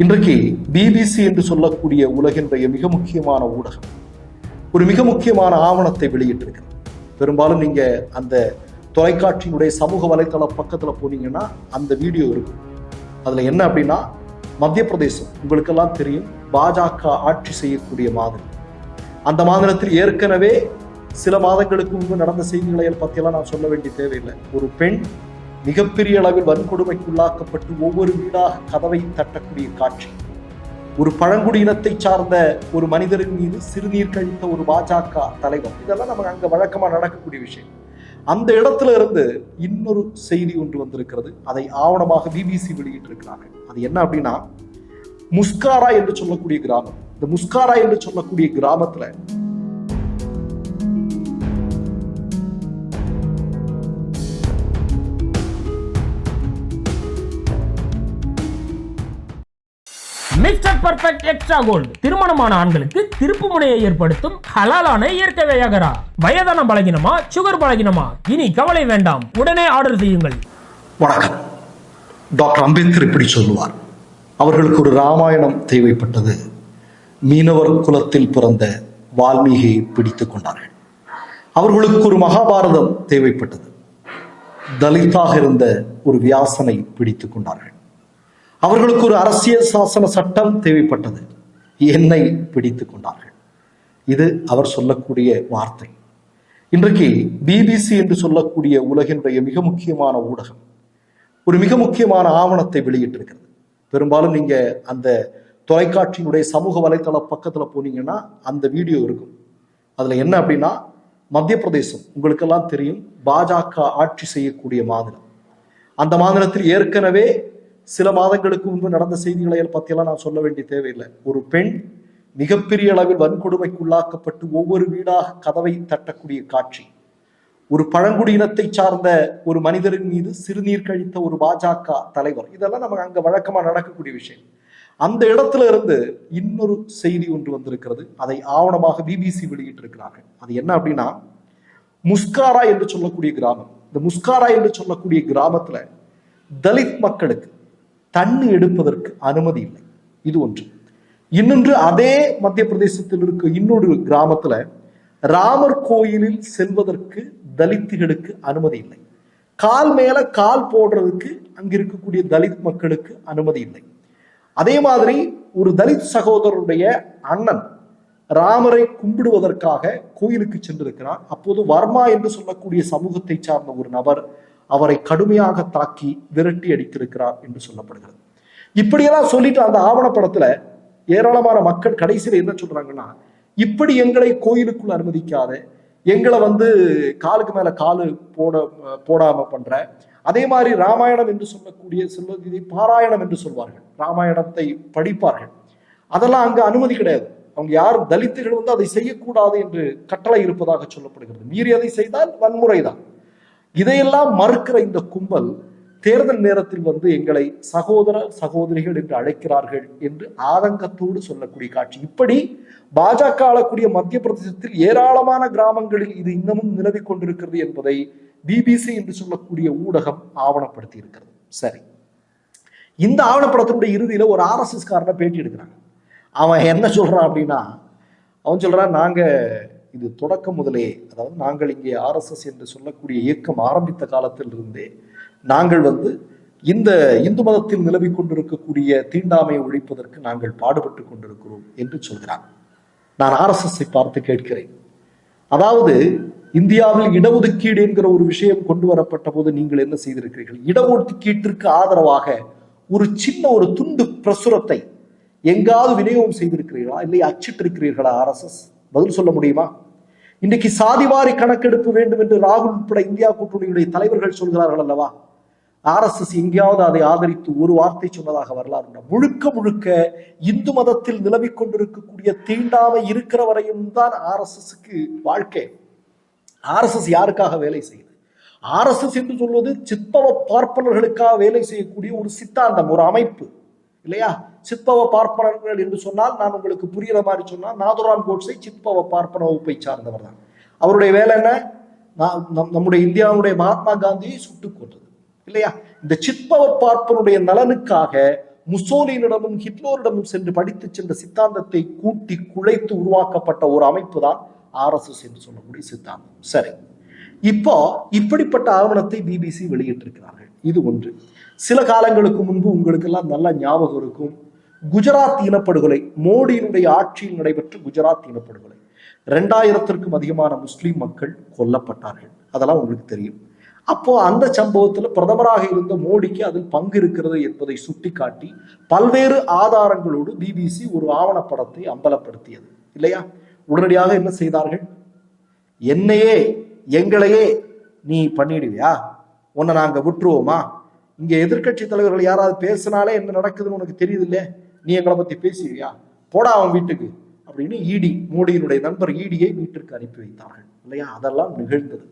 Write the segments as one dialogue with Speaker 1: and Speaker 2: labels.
Speaker 1: இன்றைக்கு பிபிசி என்று சொல்லக்கூடிய உலகினுடைய மிக முக்கியமான ஊடகம் ஒரு மிக முக்கியமான ஆவணத்தை வெளியிட்டிருக்கிறது. பெரும்பாலும் நீங்க அந்த தொலைக்காட்சியினுடைய சமூக வலைதள பக்கத்தில் போனீங்கன்னா அந்த வீடியோ இருக்கும். அதுல என்ன அப்படின்னா மத்திய பிரதேசம் உங்களுக்கெல்லாம் தெரியும் பாஜக ஆட்சி செய்யக்கூடிய மாநிலம் அந்த மாநிலத்தில் ஏற்கனவே சில மாதங்களுக்கு முன்பு நடந்த செய்திகளை பற்றியெல்லாம் நான் சொல்ல வேண்டிய தேவையில்லை. ஒரு பெண் மிகப்பெரிய அளவில் வன்கொடுமைக்குள்ளாக்கப்பட்டு ஒவ்வொரு வீடாக கதவை தட்டக்கூடிய காட்சி. ஒரு பழங்குடியினத்தை சார்ந்த ஒரு மனிதரின் மீது சிறுநீர் கழித்த ஒரு பாஜக தலைவர். இதெல்லாம் நமக்கு அங்க வழக்கமா நடக்கக்கூடிய விஷயம். அந்த இடத்துல இருந்து இன்னொரு செய்தி ஒன்று வந்திருக்கிறது. அதை ஆவணமாக பிபிசி வெளியிட்டிருக்கிறாங்க. அது என்ன அப்படின்னா முஸ்காரா என்று சொல்லக்கூடிய கிராமம். இந்த முஸ்காரா என்று சொல்லக்கூடிய கிராமத்துல
Speaker 2: மிஸ்டர் பர்ஃபெக்ட் எக்ஸ்ட்ரா கோல்டு திருமணமான ஆண்களுக்கு திருப்பு முனையை ஏற்படுத்தும் ஹலாலான இயற்கை வையகரா. வயதான பலகினமா சுகர் பலகினமா? இனி கவலை வேண்டாம். உடனே ஆர்டர் செய்யுங்கள்.
Speaker 1: வணக்கம். டாக்டர் அம்பேத்கர் இப்படி சொல்லுவார். அவர்களுக்கு ஒரு ராமாயணம் தேவைப்பட்டது. மீனவர் குலத்தில் பிறந்த வால்மீகியை பிடித்து கொண்டார்கள். அவர்களுக்கு ஒரு மகாபாரதம் தேவைப்பட்டது. தலித்தாக இருந்த ஒரு வியாசனை பிடித்துக் கொண்டார்கள். அவர்களுக்கு ஒரு அரசியல் சாசன சட்டம் தேவைப்பட்டது. என்னை பிடித்து கொண்டார்கள். இது அவர் சொல்லக்கூடிய வார்த்தை. இன்றைக்கு பிபிசி என்று சொல்லக்கூடிய உலகினுடைய மிக முக்கியமான ஊடகம் ஒரு மிக முக்கியமான ஆவணத்தை வெளியிட்டிருக்கிறது. பெரும்பாலும் நீங்க அந்த தொலைக்காட்சியினுடைய சமூக வலைத்தள பக்கத்துல போனீங்கன்னா அந்த வீடியோ இருக்கும். அதுல என்ன அப்படின்னா மத்திய பிரதேசம் உங்களுக்கெல்லாம் தெரியும் பாஜக ஆட்சி செய்யக்கூடிய மாநிலம். அந்த மாநிலத்தில் ஏற்கனவே சில மாதங்களுக்கு முன்பு நடந்த செய்திகளை பற்றியெல்லாம் நான் சொல்ல வேண்டிய தேவையில்லை. ஒரு பெண் மிகப்பெரிய அளவில் வன்கொடுமைக்குள்ளாக்கப்பட்டு ஒவ்வொரு வீடாக கதவை தட்டக்கூடிய காட்சி. ஒரு பழங்குடியினத்தை சார்ந்த ஒரு மனிதரின் மீது சிறுநீர் கழித்த ஒரு பாஜக தலைவர். இதெல்லாம் நமக்கு அங்க வழக்கமா நடக்கக்கூடிய விஷயம். அந்த இடத்துல இருந்து இன்னொரு செய்தி ஒன்று வந்திருக்கிறது. அதை ஆவணமாக பிபிசி வெளியிட்டிருக்கிறார்கள். அது என்ன அப்படின்னா முஸ்காரா என்று சொல்லக்கூடிய கிராமம். இந்த முஸ்காரா என்று சொல்லக்கூடிய கிராமத்துல தலித் மக்களுக்கு தண்ணி எடுப்பதற்கு அனுமதி இல்லை. இது ஒன்று. இன்னொன்று அதே மத்திய பிரதேசத்தில் இருக்க இன்னொரு கிராமத்துல ராமர் கோயிலில் செல்வதற்கு தலித்துகளுக்கு அனுமதி இல்லை. கால் மேல கால் போடுறதுக்கு அங்க இருக்கக்கூடிய தலித் மக்களுக்கு அனுமதி இல்லை. அதே மாதிரி ஒரு தலித் சகோதரருடைய அண்ணன் ராமரை கும்பிடுவதற்காக கோயிலுக்கு சென்றிருக்கிறார். அப்போது வர்மா என்று சொல்லக்கூடிய சமூகத்தை சார்ந்த ஒரு நபர் அவரை கடுமையாக தாக்கி விரட்டி அடித்திருக்கிறார் என்று சொல்லப்படுகிறது. இப்படியெல்லாம் சொல்லிட்டு அந்த ஆவணப்படத்துல ஏராளமான மக்கள் கடைசியில என்ன சொல்றாங்கன்னா இப்படி எங்களை கோயிலுக்குள் அனுமதிக்காத எங்களை வந்து காலுக்கு மேல காலு போட போடாம பண்ற அதே மாதிரி ராமாயணம் என்று சொல்லக்கூடிய சொல்வது பாராயணம் என்று சொல்வார்கள். ராமாயணத்தை படிப்பார்கள். அதெல்லாம் அங்க அனுமதி கிடையாது. அவங்க யாரும் தலித்துகள் வந்து அதை செய்யக்கூடாது என்று கட்டளை இருப்பதாக சொல்லப்படுகிறது. மீறி அதை செய்தால் வன்முறைதான். இதையெல்லாம் மறுக்கிற இந்த கும்பல் தேர்தல் நேரத்தில் வந்து எங்களை சகோதர சகோதரிகள் என்று அழைக்கிறார்கள் என்று ஆதங்கத்தோடு சொல்லக்கூடிய காட்சி. இப்படி பாஜக ஆளக்கூடிய மத்திய பிரதேசத்தில் ஏராளமான கிராமங்களில் இது இன்னமும் நிலவி கொண்டிருக்கிறது என்பதை பிபிசி என்று சொல்லக்கூடிய ஊடகம் ஆவணப்படுத்தி இருக்கிறது சரி. இந்த ஆவணப்படத்தினுடைய இறுதியில ஒரு ஆர்எஸ்எஸ் காரனை பேட்டி எடுக்கிறாங்க. அவன் என்ன சொல்றான் அப்படின்னா அவன் சொல்றான் நாங்க இது தொடக்கம் முதலே அதாவது நாங்கள் இங்கே ஆர்எஸ்எஸ் என்று சொல்லக்கூடிய இயக்கம் ஆரம்பித்த காலத்தில் இருந்தே நாங்கள் வந்து இந்த இந்து மதத்தில் நிலவிக் கொண்டிருக்கக்கூடிய தீண்டாமையை ஒழிப்பதற்கு நாங்கள் பாடுபட்டு கொண்டிருக்கிறோம் என்று சொல்கிறார். நான் ஆர்எஸ்எஸ்ஸை பார்த்து கேட்கிறேன். அதாவது இந்தியாவில் இடஒதுக்கீடு என்கிற ஒரு விஷயம் கொண்டு வரப்பட்ட போது நீங்கள் என்ன செய்திருக்கிறீர்கள்? இடஒதுக்கீட்டிற்கு ஆதரவாக ஒரு சின்ன ஒரு துண்டு பிரசுரத்தை எங்காவது விநியோகம் செய்திருக்கிறீர்களா? இல்லை அச்சிட்டிருக்கிறீர்களா ஆர்எஸ்எஸ்? பதில் சொல்ல முடியுமா? இன்றைக்கு சாதிவாரி கணக்கெடுப்பு வேண்டும் என்று ராகுல் உட்பட இந்தியா கூட்டணியுடைய தலைவர்கள் சொல்கிறார்கள் அல்லவா? ஆர்எஸ்எஸ் எங்கேயாவது அதை ஆதரித்து ஒரு வார்த்தை சொன்னதாக வரலாறு முழுக்க முழுக்க இந்து மதத்தில் நிலவிக் கொண்டிருக்கக்கூடிய தீண்டாமை இருக்கிற வரையும் தான் எஸ்க்கு வாழ்க்கை. ஆர்எஸ்எஸ் யாருக்காக வேலை செய்யுது? ஆர்எஸ்எஸ் என்று சொல்வது சித்தவ பார்ப்பனர்களுக்காக வேலை செய்யக்கூடிய ஒரு சித்தாந்தம் ஒரு அமைப்பு இல்லையா? சித்தவ பார்ப்பனர்கள் என்று சொன்னால் நான் உங்களுக்கு புரிகிற மாதிரி சொன்னால் நாதுரான் கோட்ஸை சித்தவ பார்ப்பன வகுப்பை சார்ந்தவர் தான். அவருடைய வேலை என்ன? நம்- நம்முடைய இந்தியாவுடைய மகாத்மா காந்தியை சுட்டுக் கொன்றது. இல்லையா? இந்த சிற்பவ பார்ப்பனுடைய நலனுக்காக முசோலினிடமும் ஹிட்லரிடமும் சென்று படித்து சென்ற சித்தாந்தத்தை கூட்டி குழைத்து உருவாக்கப்பட்ட ஒரு அமைப்பு தான் ஆர்எஸ்எஸ் என்று சொல்லக்கூடிய சித்தாந்தம். சரி. இப்போ இப்படிப்பட்ட ஆவணத்தை பிபிசி வெளியிட்டிருக்கிறார்கள். இது ஒன்று. சில காலங்களுக்கு முன்பு உங்களுக்கெல்லாம் நல்லா நல்ல ஞாபகம் இருக்கும். குஜராத் இனப்படுகொலை மோடியினுடைய ஆட்சியில் நடைபெற்ற குஜராத் இனப்படுகொலை. ரெண்டாயிரத்திற்கும் அதிகமான முஸ்லிம் மக்கள் கொல்லப்பட்டார்கள். அதெல்லாம் உங்களுக்கு தெரியும். அப்போ அந்த சம்பவத்துல பிரதமராக இருந்த மோடிக்கு அதில் பங்கு இருக்கிறது என்பதை சுட்டிக்காட்டி பல்வேறு ஆதாரங்களோடு பிபிசி ஒரு ஆவணப்படத்தை அம்பலப்படுத்தியது. இல்லையா? உடனடியாக என்ன செய்தார்கள்? என்னையே எங்களையே நீ பண்ணிடுவியா? உன்னை நாங்க விட்டுருவோமா? இங்க எதிர்க்கட்சி தலைவர்கள் யாராவது பேசினாலே என்ன நடக்குதுன்னு உனக்கு தெரியுது இல்லையே? நீ எங்களை பத்தி பேசுவியா போடா அவன் வீட்டுக்கு. அப்படின்னு ஈடி மோடியினுடைய நண்பர் ஈடியை வீட்டிற்கு அனுப்பி வைத்தார்கள். இல்லையா? அதெல்லாம் நிகழ்ந்தது.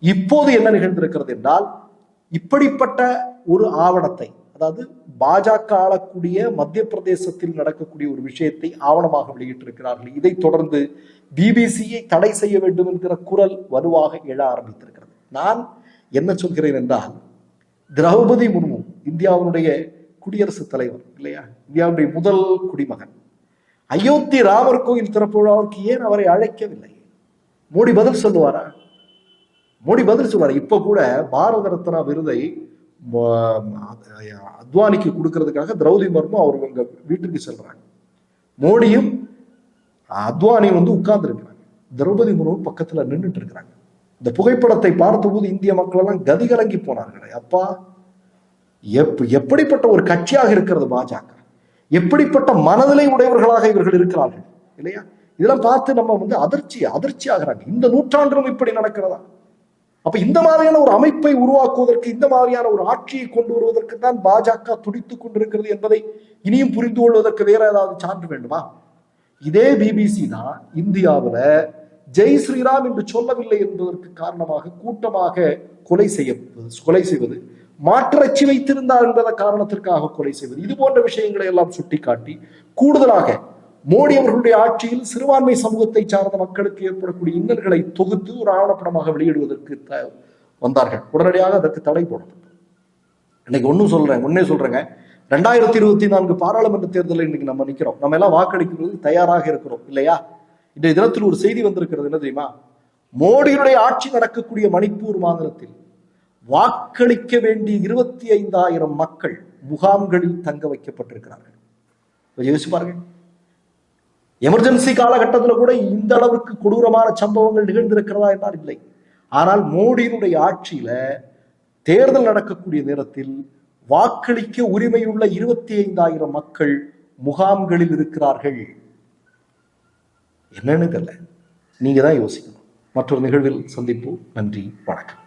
Speaker 1: இப்போது என்ன நிகழ்ந்திருக்கிறது என்றால் இப்படிப்பட்ட ஒரு ஆவணத்தை அதாவது பாஜக ஆளக்கூடிய மத்திய பிரதேசத்தில் நடக்கக்கூடிய ஒரு விஷயத்தை ஆவணமாக வெளியிட்டிருக்கிறார்கள். இதைத் தொடர்ந்து பிபிசியை தடை செய்ய வேண்டும் என்கிற குரல் வலுவாக எழ ஆரம்பித்திருக்கிறது. நான் என்ன சொல்கிறேன் என்றால் திரௌபதி முர்மு இந்தியாவினுடைய குடியரசுத் தலைவர் இல்லையா? இந்தியாவுடைய முதல் குடிமகன். அயோத்தி ராமர் கோயில் திறப்பு விழாவிற்கு ஏன் அவரை அழைக்கவில்லை? மோடி பதில் சொல்லுவாரா? மோடி பதில் சொல்லுவார்? இப்ப கூட பாரத ரத்னா விருதை ம- அத்வானிக்கு கொடுக்கறதுக்காக திரௌபதி மர்மம் அவர் உங்க வீட்டுக்கு செல்றாங்க. மோடியும் அத்வானி வந்து உட்கார்ந்து இருக்கிறாங்க திரௌபதி முர்மு பக்கத்துல நின்றுட்டு இருக்கிறாங்க. இந்த புகைப்படத்தை பார்த்தபோது இந்திய மக்கள் எல்லாம் கதி கலங்கி போனார்களே. அப்பா எப் எப்படிப்பட்ட ஒரு கட்சியாக இருக்கிறது பாஜக? எப்படிப்பட்ட மனநிலை உடையவர்களாக இவர்கள் இருக்கிறார்கள்? இல்லையா? இதெல்லாம் பார்த்து நம்ம வந்து அதிர்ச்சி அதிர்ச்சி ஆகிறாங்க இந்த நூற்றாண்டிலும் இப்படி நடக்கிறதா? அப்ப இந்த மாதிரியான ஒரு அமைப்பை உருவாக்குவதற்கு இந்த மாதிரியான ஒரு ஆட்சியை கொண்டு வருவதற்கு தான் பாஜக துடித்துக் கொண்டிருக்கிறது என்பதை இனியும் புரிந்து கொள்வதற்கு வேற ஏதாவது சான்று வேண்டுமா? இதே பிபிசி தான் இந்தியாவில் ஜெய் ஸ்ரீராம் என்று சொல்லவில்லை என்பதற்கு காரணமாக கூட்டமாக கொலை செய்ய கொலை செய்வது. மாற்றிறச்சி வைத்திருந்தார் என்பத காரணத்திற்காக கொலை செய்வது இது போன்ற விஷயங்களை எல்லாம் சுட்டிக்காட்டி கூடுதலாக மோடி அவர்களுடைய ஆட்சியில் சிறுபான்மை சமூகத்தை சார்ந்த மக்களுக்கு ஏற்படக்கூடிய இன்னல்களை தொகுத்து ஒரு ஆவணப்படமாக வெளியிடுவதற்கு த- வந்தார்கள். உடனடியாக அதற்கு தடை போடப்பட்டது. இன்னைக்கு ஒன்றும் சொல்றேன் ஒன்னே சொல்றேங்க. ரெண்டாயிரத்தி இருபத்தி நான்கு பாராளுமன்ற தேர்தலில் இன்னைக்கு நம்ம நிக்கிறோம். நம்ம எல்லாம் வாக்களிக்கிறது தயாராக இருக்கிறோம் இல்லையா? இன்றைய தினத்தில் ஒரு செய்தி வந்திருக்கிறது என்ன தெரியுமா? மோடியுடைய ஆட்சி நடக்கக்கூடிய மணிப்பூர் மாநிலத்தில் வாக்களிக்க வேண்டிய இருபத்தி ஐந்தாயிரம் மக்கள் முகாம்களில் தங்க வைக்கப்பட்டிருக்கிறார்கள். கொஞ்சம் யோசிச்சு எமர்ஜென்சி காலகட்டத்தில் கூட இந்த அளவுக்கு கொடூரமான சம்பவங்கள் நிகழ்ந்திருக்கிறதா என்றால் இல்லை. ஆனால் மோடியினுடைய ஆட்சியில தேர்தல் நடக்கக்கூடிய நேரத்தில் வாக்களிக்க உரிமையுள்ள இருபத்தி ஐந்தாயிரம் மக்கள் முகாம்களில் இருக்கிறார்கள். என்னன்னு தெரியல. நீங்க தான் யோசிக்கணும். மற்றொரு நிகழ்வில் சந்திப்போம். நன்றி. வணக்கம்.